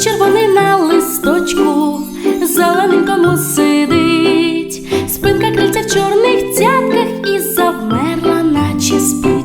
червоний на листочку, зелененькому сидить, спинка крильця в чорних цятках і завмерла, наче спить.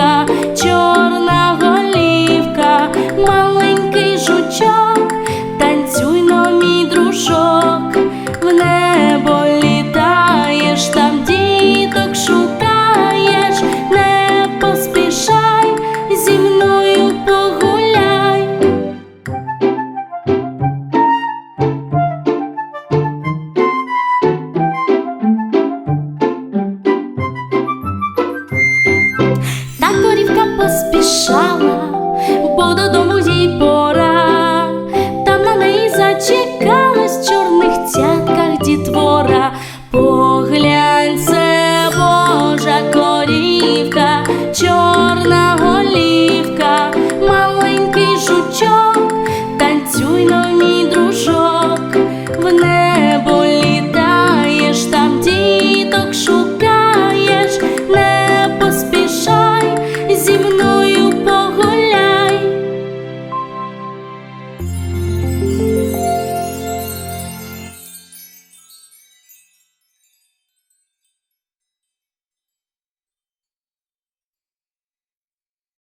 світа. поспішав.